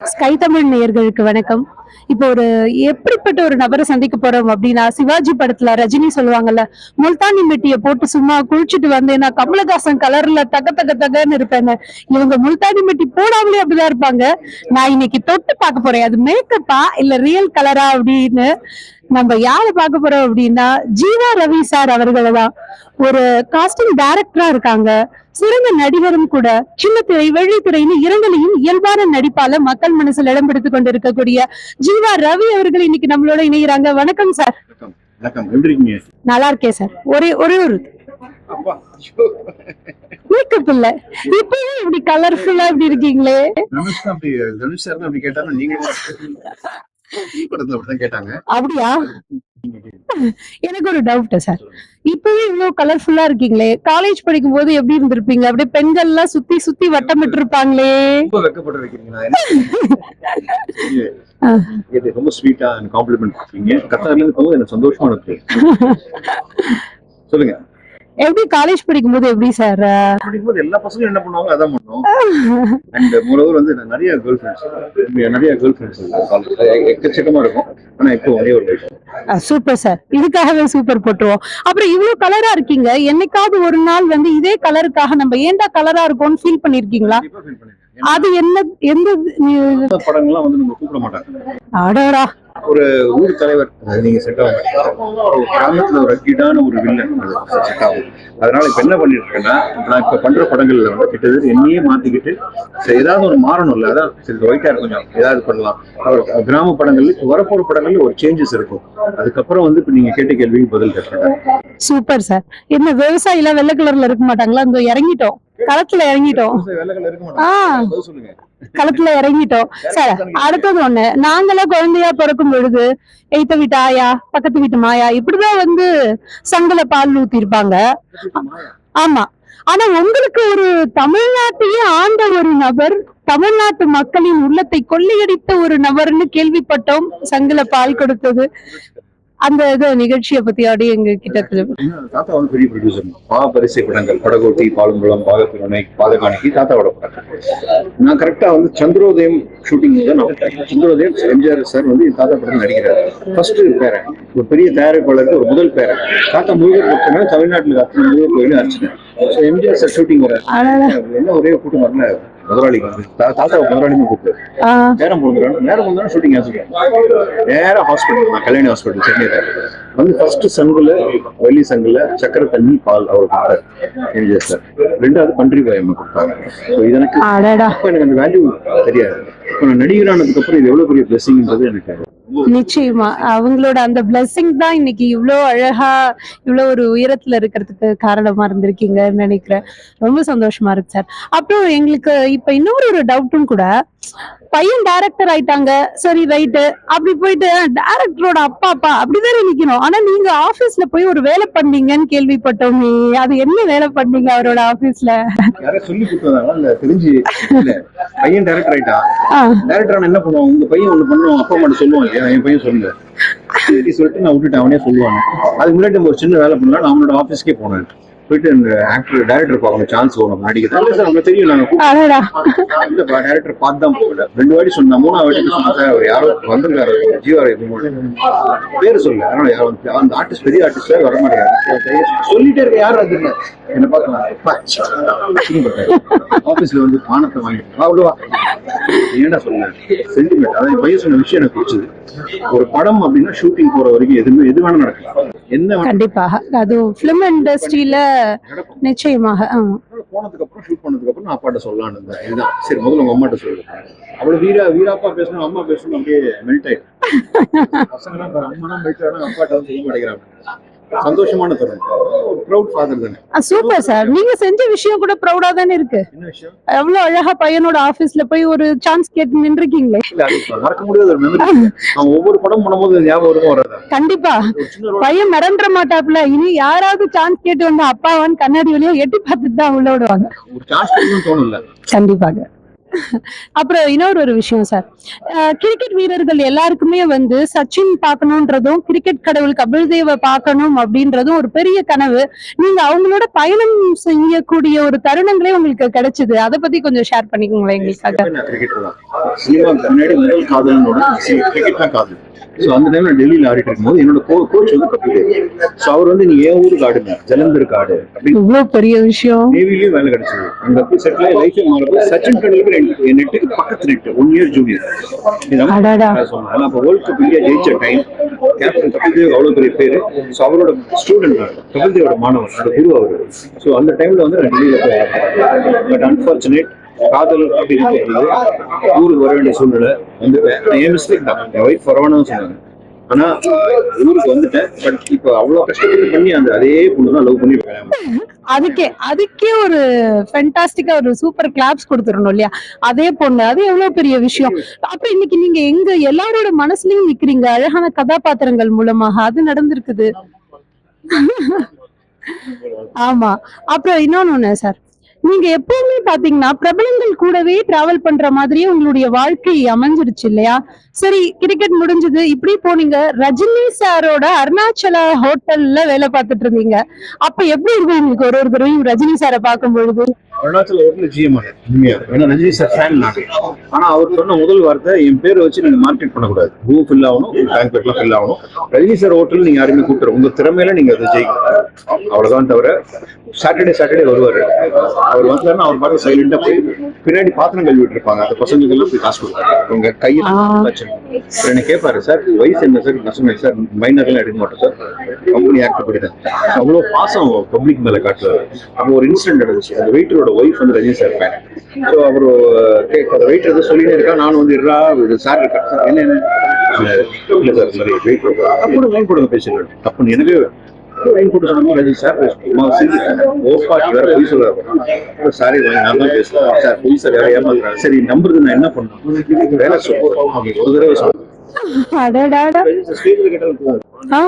Sky Tamil நேயர்களுக்கு வணக்கம். இப்போ ஒரு எப்படிப்பட்ட ஒரு நபரை சந்திக்க போறோம் அப்படின்னா சிவாஜி படத்துல ரஜினி சொல்லுவாங்கல்ல முல்தானி மெட்டியை போட்டு சும்மா குளிச்சுட்டு வந்தேன்னா கமலஹாசன் கலர்ல தக தக தகன்னு இருப்பேன்னு. இவங்க முல்தானி மெட்டி போடாமலே அப்படிதான் இருப்பாங்க. நான் இன்னைக்கு தொட்டு பார்க்க போறேன். அது மேக்கப்பா இல்ல ரியல் கலரா அப்படின்னு நம்ம யாரை பார்க்க போறோம் அப்படின்னா ஜீவா ரவி சார் அவர்களை தான். ஒரு காஸ்டிங் டைரக்டரா இருக்காங்க. சிறந்த நடிகரும் கூட சின்ன திரை வெள்ளித்திரைன்னு இரண்டிலையும் இயல்பான நடிப்பால மக்கள் மனசுல இடம் பிடித்து கொண்டிருக்கக்கூடிய ஜீவா ரவி அவர்கள் இன்னைக்கு நம்மளோட இணைகிறாங்க. வணக்கம் சார் நல்லா இருக்கேன் சார் ஒரே ஒரே ஒரு மேக்கப் இல்ல. இப்படி கலர்ஃபுல்லா இப்படி இருக்கீங்களே. கேட்டாங்க. அப்படியா? எனக்கு ஒரு டவுட் சார் இப்பவே இவ்வளவு கலர்ஃபுல்லா இருக்கீங்களே. காலேஜ் படிக்கும் போது எப்படி இருந்திருப்பீங்க? அப்படியே பெண்கள் எல்லாம் சுத்தி சுத்தி வட்டமிட்டு இருப்பாங்களே ரொம்ப ஸ்வீட்டா காம்ப்ளிமெண்ட் இருக்கீங்க கத்தார்ல எனக்கு சந்தோஷமா இருக்கு. சொல்லுங்க. எப்படி காலேஜ் படிக்கும் போது எப்படி சார் படிக்கும்போது எல்லா பசங்களும் என்ன பண்ணுவாங்க அதான் பண்ணுவோம். அண்ட் மோரோவர் வந்து நிறைய கேர்ள் ஃப்ரெண்ட்ஸ் நிறைய கேர்ள் ஃப்ரெண்ட்ஸ் எக்கச்சக்கமா இருக்கும். ஆனா இப்போ ஒரே ஒரு சூப்பர் சார் இதுக்காகவே சூப்பர் போட்டுருவோம். அப்புறம் இவ்வளவு கலரா இருக்கீங்க. என்னைக்காவது ஒரு நாள் வந்து இதே கலருக்காக நம்ம ஏன்டா கலரா இருக்கோம்னு ஃபீல் பண்ணிருக்கீங்களா? அது என்ன எந்த படங்கள்லாம் வந்து நம்ம கூப்பிட மாட்டாங்க. அடடா. ஊர் தலைவர் நீங்க செட் ஆகும் ஒரு கிராமத்துல ஒரு அக்கீடான ஒரு வில்லன் செட் ஆகும். அதனால இப்ப என்ன பண்ணிட்டு இருக்கேன்னா நான் இப்ப பண்ற படங்கள்ல வந்து கிட்டத்தட்ட என்னையே மாத்திக்கிட்டு ஏதாவது ஒரு மாறணும்ல அதான் சரி ஒயிட்டா கொஞ்சம் ஏதாவது பண்ணலாம். ஒரு கிராம படங்கள்ல இப்ப வரப்போற படங்கள்ல ஒரு சேஞ்சஸ் இருக்கும். அதுக்கப்புறம் வந்து இப்ப நீங்க கேட்ட கேள்விக்கு பதில் கேட்டேன் சூப்பர் சார். என்ன விவசாயி எல்லாம் வெள்ளை கலர்ல இருக்க மாட்டாங்களா? இந்த இறங்கிட்டோம். களத்துல இறங்கிட்டோம். களத்துல இறங்கிட்டோம். சார் அடுத்தது ஒண்ணு. நாங்களாம் குழந்தையா பிறக்கும் பொழுது எய்த்த வீட்டு ஆயா பக்கத்து வீட்டு மாயா இப்படிதான் வந்து சங்கல பால் ஊத்தி இருப்பாங்க ஆமா. ஆனா உங்களுக்கு ஒரு தமிழ்நாட்டையே ஆண்ட ஒரு நபர் தமிழ்நாட்டு மக்களின் உள்ளத்தை கொள்ளையடித்த ஒரு நபர்னு கேள்விப்பட்டோம். சங்கல பால் கொடுத்தது. அந்த இது நிகழ்ச்சியை பத்தி அப்படியே எங்க கிட்ட தாத்தா வந்து பெரிய ப்ரொடியூசர் பா பரிசை படங்கள் படகோட்டி பாலுங்குளம் பாகப்பிரணை பாதகாணிக்கு தாத்தாவோட படம். நான் கரெக்டா வந்து சந்திரோதயம் ஷூட்டிங் தான். சந்திரோதயம் எம்ஜிஆர் சார் வந்து என் தாத்தா படம் நடிக்கிறார். ஃபர்ஸ்ட் பேரன். ஒரு பெரிய தயாரிப்பாளருக்கு ஒரு முதல் பேரன். தாத்தா முருகர் பக்தனா தமிழ்நாட்டில் அத்தனை முருகர் கோயில் அடிச்சிட்டேன் ஸோ எம்ஜிஆர் சார் ஷூட்டிங் வர. என்ன ஒரே கூட்டம் வரல. முதலாளிக்கு தாத்தா முதலாளின்னு கூப்பிட்டு நேரம் நேரம் போடுறா ஷூட்டிங் ஆச்சுக்கிறேன் நேரா ஹாஸ்பிட்டல் நான் கல்யாணி ஹாஸ்பிட்டல் சென்னையில. வந்து ஃபர்ஸ்ட் சங்குல வெள்ளி சங்குல சக்கரை தண்ணி பால் அவர் கொடுத்தாரு. சார் ரெண்டாவது பன்றி பாயம் கொடுத்தாங்க. ஸோ எனக்கு அந்த வேல்யூ தெரியாது. இப்போ நான் நடிகரானதுக்கு அப்புறம் இது எவ்வளவு பெரிய பிளஸிங்ன்றது எனக்கு நிச்சயமா. அவங்களோட அந்த பிளஸ்ஸிங் தான் இன்னைக்கு இவ்வளோ அழகா இவ்வளோ ஒரு உயரத்துல இருக்கிறதுக்கு காரணமா இருந்திருக்கீங்கன்னு நினைக்கிறேன். ரொம்ப சந்தோஷமா இருக்கு சார் அப்புறம் எங்களுக்கு இப்ப இன்னொரு ஒரு டவுட்டும் கூட பையன் டைரக்டர் ஆயிட்டாங்க. சரி ரைட்டு அப்படி போயிட்டு டைரக்டரோட அப்பா அப்பா அப்படிதானே நிக்கணும். ஆனா நீங்க ஆபீஸ்ல போய் ஒரு வேலை பண்ணீங்கன்னு கேள்விப்பட்டோமே. அது என்ன வேலை பண்ணீங்க அவரோட ஆபீஸ்ல சொல்லி பையன் டேரக்டர் ஆயிட்டா? ஆ, டேரக்டர் என்ன பண்ணுவான்? உங்க பையன் ஒண்ணு பண்ணுவான் அப்பா மட்டும் இல்லையா என் பையன் சொல்லுங்க சரி சொல்லிட்டு நான் விட்டுட்டேன் அவனே சொல்லுவாங்க அதுக்கு முன்னாடி நம்ம ஒரு சின்ன வேலை பண்ணலாம் அவனோட ஆபீஸ்க்கே போனேன். போயிட்டு இந்த ஆக்டர் டைரக்டர் பார்க்கணும் சான்ஸ் வரும். இல்ல சார் உங்களுக்கு தெரியும் நாங்க அடடா. இந்த டைரக்டர் பார்த்து தான் போகல. ரெண்டு வாட்டி சொன்னா மூணாவது வாட்டி சொன்னா சார் அவர் யாரோ வந்திருக்காரு. ஜீவாரை பேரு சொல்ல அதனால அந்த ஆர்டிஸ்ட் பெரிய ஆர்டிஸ்ட் வர மாட்டேங்கிறாரு சொல்லிட்டே இருக்க யாரும் என்ன பார்க்கலாம். ஆபீஸ்ல வந்து பானத்தை வாங்கிட்டு அவ்வளவா ஏன்டா சொன்ன? சென்டிமெண்ட் அதாவது பையன் சொன்ன விஷயம் எனக்கு பிடிச்சது. ஒரு படம் அப்படின்னா ஷூட்டிங் போற வரைக்கும் எதுவுமே எது வேணா நடக்கலாம். என்ன கண்டிப்பாக அது பிலிம் இண்டஸ்ட்ரியில நிச்சயமாக. போனதுக்கு அப்புறம் ஷூட் பண்ணதுக்கு அப்புறம் நான் அப்பாட்ட சொல்லலாம்னு இருந்தேன் இதுதான். சரி முதல்ல உங்க அம்மாட்ட சொல்லு. அவ்வளவு வீரா வீராப்பா பேசணும் அம்மா பேசணும் அப்படியே மெல்ட் பசங்க அம்மா மெல்ட் ஆனா அப்பாட்ட வந்து சொல்ல மாட்டேங்கிறாங்க. சந்தோஷமான தருணம். ஒரு ப்ரௌட் ஃபாதர் தானே சூப்பர் சார் நீங்க செஞ்ச விஷயம் கூட ப்ரௌடா தானே இருக்கு. என்ன விஷயம்? எவ்வளவு அழகா பையனோட ஆபீஸ்ல போய் ஒரு சான்ஸ் கேட்டு நின்றுக்கீங்களே இல்ல அது மறக்க முடியாத ஒரு மெமரி அவன் ஒவ்வொரு படம் பண்ணும்போது ஞாபகம் வருமோ வராதா? கண்டிப்பா. பையன் மிரண்டுற மாட்டாப்ல இனி யாராவது சான்ஸ் கேட்டு வந்து அப்பாவான்னு கண்ணாடி வழியா எட்டி பார்த்துட்டு தான் உள்ள விடுவாங்க கண்டிப்பாக. அப்புறம் இன்னொரு ஒரு விஷயம் சார் கிரிக்கெட் வீரர்கள் எல்லாருக்குமே வந்து சச்சின் பார்க்கணுன்றதும் கிரிக்கெட் கடவுள் கபில்தேவை பார்க்கணும் அப்படின்றதும் ஒரு பெரிய கனவு. நீங்க அவங்களோட பயணம் செய்யக்கூடிய ஒரு தருணங்களே உங்களுக்கு கிடைச்சது. அதை பத்தி கொஞ்சம் ஷேர் பண்ணிக்கோங்களேன் எங்களுக்காக. நான் ஸோ அந்த டைம்ல டெல்லியில் ஆடிட்டு இருக்கும்போது என்னோட கோச் வந்து கபில் ஸோ அவர் வந்து நீ ஏன் ஊருக்கு ஆடுங்க? ஜலந்தர் ஆடு. அப்படின்னு இவ்வளவு பெரிய விஷயம். நேவிலையும் வேலை கிடைச்சது. அங்க போய் செட்டில் ஆகி லைஃப் மாறப்போ சச்சின் டெண்டுல்கர் என் நெட்டுக்கு பக்கத்து நெட் ஒன் இயர் ஜூனியர். சொன்னேன். அப்போ வேர்ல்ட் கப் இந்தியா ஜெயிச்ச டைம் கேப்டன் கபில் தேவ் அவ்வளவு பெரிய பேரு. ஸோ அவரோட ஸ்டூடெண்ட் கபில் தேவோட மாணவர் அந்த குரு அவர். ஸோ அந்த டைம்ல வந்து நான் டெல்லியில போய் பட் அன்பார்ச்சுனேட் காதல் ஊருக்கு வர வேண்டிய சூழ்நிலை வந்துட்டேன் என் மிஸ்டேக் தான். என் ஒய்ஃப் வரவானு சொன்னாங்க. ஆனா ஊருக்கு வந்துட்டேன். பட் இப்போ அவ்வளவு கஷ்டப்பட்டு பண்ணி அந்த அதே பொண்ணு தான் லவ் பண்ணி. அதுக்கே அதுக்கே ஒரு ஃபென்டாஸ்டிக்கா ஒரு சூப்பர் கிளாப்ஸ் கொடுத்துடணும் இல்லையா? அதே பொண்ணு அது எவ்வளவு பெரிய விஷயம். அப்ப இன்னைக்கு நீங்க எங்க எல்லாரோட மனசுலயும் நிக்கிறீங்க? அழகான கதாபாத்திரங்கள் மூலமாக அது நடந்திருக்குது. ஆமா. அப்புறம் இன்னொன்னு ஒண்ணு சார். நீங்க எப்பவுமே பாத்தீங்கன்னா பிரபலங்கள் கூடவே டிராவல் பண்ற மாதிரியே உங்களுடைய வாழ்க்கை அமைஞ்சிருச்சு இல்லையா? சரி கிரிக்கெட் முடிஞ்சது. இப்படி போனீங்க. ரஜினி சாரோட அருணாச்சலா ஹோட்டல்ல வேலை பார்த்துட்டு இருந்தீங்க. அப்ப எப்படி இருக்கும் உங்களுக்கு ஒரு ஒரு தடவையும் ரஜினி சாரை பார்க்கும் பொழுது? அருணாச்சல ஹோட்டல் ஜிஎம் உண்மையா? ஏன்னா ரஜினி சார் ஃபேன் நாங்க ஆனா அவர் சொன்ன முதல் வார்த்தை என் பேரை வச்சு நீங்க மார்க்கெட் பண்ணக்கூடாது. பூ ஃபில் ஆகணும் பேங்க் பேர்லாம் ஃபில் ஆகணும். ரஜினி சார் ஹோட்டல் நீங்க யாருமே கூப்பிட்டு உங்க திறமையில நீங்க அதை ஜெயிக்கணும். அவ்வளவுதான் தவிர சாட்டர்டே சாட்டர்டே வருவாரு. அவர் வந்தாருன்னா அவர் பார்த்து சைலண்டா போய் பின்னாடி பாத்திரம் கழுவிட்டு இருப்பாங்க. அந்த பசங்களுக்கு எல்லாம் போய் காசு கொடுப்பாரு உங்க கையில என்ன கேட்பாரு சார் வயசு என்ன சார்? நான் சொன்னேன் சார்? மைனர்லாம் எடுக்க மாட்டோம் சார். கம்பெனி ஆக்ட் பண்ணிட்டேன் அவ்வளவு பாசம் பப்ளிக் மேல காட்டுறாரு அப்போ ஒரு இன்சிடென்ட் நடந்துச்சு. அந்த வெயிட்டரோட ஒய்ஃப் வந்து ரஜினி சார் ஃபேன் ஸோ அவர் அந்த வெயிட்டர் எதாவது சொல்லிட்டே இருக்கா நானும் வந்து இருடா சார் இருக்கா சார் என்ன இல்ல சார் இந்த மாதிரி வெயிட் அப்படி லைன் போடுங்க பேசுகிறேன் தப்பு எனக்கு லைன் போட்டு ரஜினி சார் ஓப்பாட்டி வேற பொய் சொல்றாரு. சாரி நான் தான் பேசுறேன். சார் பொய் சார் வேற ஏமாத்துறாரு. சரி நம்புறது நான் என்ன பண்ணணும்? வேலை சொல்லுவோம் ஒரு தடவை ஆ,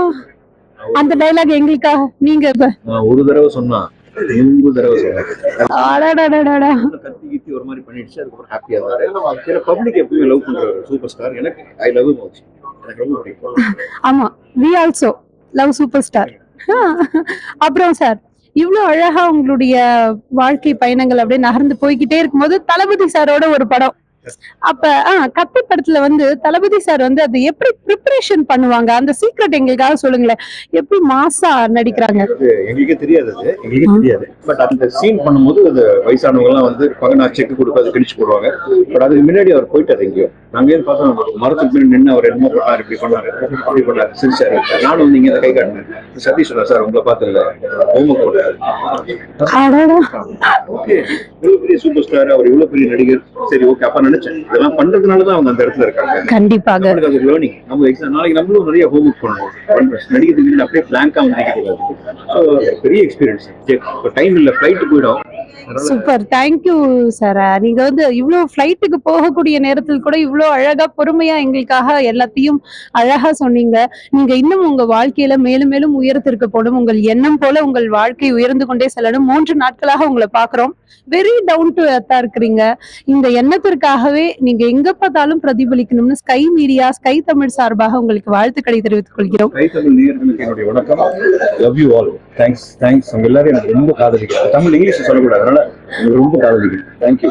அந்த டைலாக் எங்களுக்காக நீங்க ஒரு தடவை சொன்னா நூறு தடவை கத்தி கித்தி ஒரு மாதிரி பண்ணிடுச்சு அதுக்கப்புறம் ஹாப்பியா இருந்தாரு சில பப்ளிக் எப்பவுமே லவ் பண்ற சூப்பர் ஸ்டார் எனக்கு ஐ லவ் மோச்சு எனக்கு ரொம்ப பிடிக்கும் ஆமா we also love super star அப்புறம் சார் இவ்வளவு அழகா உங்களுடைய வாழ்க்கை பயணங்கள் அப்படியே நகர்ந்து போய்கிட்டே இருக்கும்போது தளபதி சாரோட ஒரு படம் அப்ப ஆஹ் கத்தி படத்துல வந்து தளபதி சார் வந்து அது எப்படி ப்ரிப்பரேஷன் பண்ணுவாங்க? அந்த சீக்ரெட் எங்களுக்காக சொல்லுங்களேன். எப்படி மாசா நடிக்கிறாங்க? அது எங்களுக்கே தெரியாது அது. எங்களுக்கே தெரியாது. பட் அந்த சீன் பண்ணும்போது அந்த வயசானவங்க எல்லாம் வந்து இருப்பாங்க நான் செக் கொடுக்க அதை கிழிச்சு போடுவாங்க. பட் அதுக்கு முன்னாடி அவர் போயிட்டாரு எங்கேயோ. நாங்க ஏன் பார்த்தோம்? மரத்துக்கு பின்னாடி நின்று அவர் என்னமோ பண்ணாரு இப்படி பண்ணாரு அப்படி பண்ணாரு சிரிச்சாரு. நானும் வந்து இங்க கை காட்டினேன். சதீஷ் சார் உங்களை பார்த்து இல்ல ஹோம்ஒர்க் போட்டாரு. ஓகே இவ்வளவு பெரிய சூப்பர் ஸ்டார் அவர் இவ்வளவு பெரிய நடிகர். சரி ஓகே அப்ப நினைச்சேன். இதெல்லாம் பண்றதுனால தான் அவங்க அந்த இடத்துல இருக்காங்க. கண்டிப்பாக. அது லேர்னிங் நம்ம எக்ஸாம் நாளைக்கு நம்மளும் நிறைய ஹோம்ஒர்க் பண்ணணும் நடிக்கிறதுக்கு இல்லை அப்படியே பிளாங்கா வந்து பெரிய எக்ஸ்பீரியன்ஸ் டைம் இல்லை ஃப்ளைட்டு போயிடும். சூப்பர் தேங்க்யூ சார் நீங்க வந்து இவ்வளவு ஃபிளைட்டுக்கு போகக்கூடிய நேரத்தில் கூட இவ்வளவு அழகா பொறுமையா எங்களுக்காக எல்லாத்தையும் அழகா சொன்னீங்க. நீங்க இன்னும் உங்க வாழ்க்கையில மேலும் மேலும் உயரத்திற்கு போடும் உங்கள் எண்ணம் போல உங்கள் வாழ்க்கை உயர்ந்து கொண்டே செல்லணும். மூன்று நாட்களாக உங்களை பாக்குறோம் வெரி டவுன் டு எர்த்தா இருக்கிறீங்க. இந்த எண்ணத்திற்காகவே நீங்க எங்க பார்த்தாலும் பிரதிபலிக்கணும்னு ஸ்கை மீடியா ஸ்கை தமிழ் சார்பாக உங்களுக்கு வாழ்த்துக்களை தெரிவித்துக் கொள்கிறோம். தமிழ் நேயர்களுக்கு என்னுடைய வணக்கம். Love you all thanks thanks உங்க எல்லாரும் எனக்கு ரொம்ப காதலிக்கிறேன். தமிழ் இங்கிலீஷ் சொல்லக்கூடாது. அதனால ரொம்ப காதலிக்கிறேன். தேங்க்யூ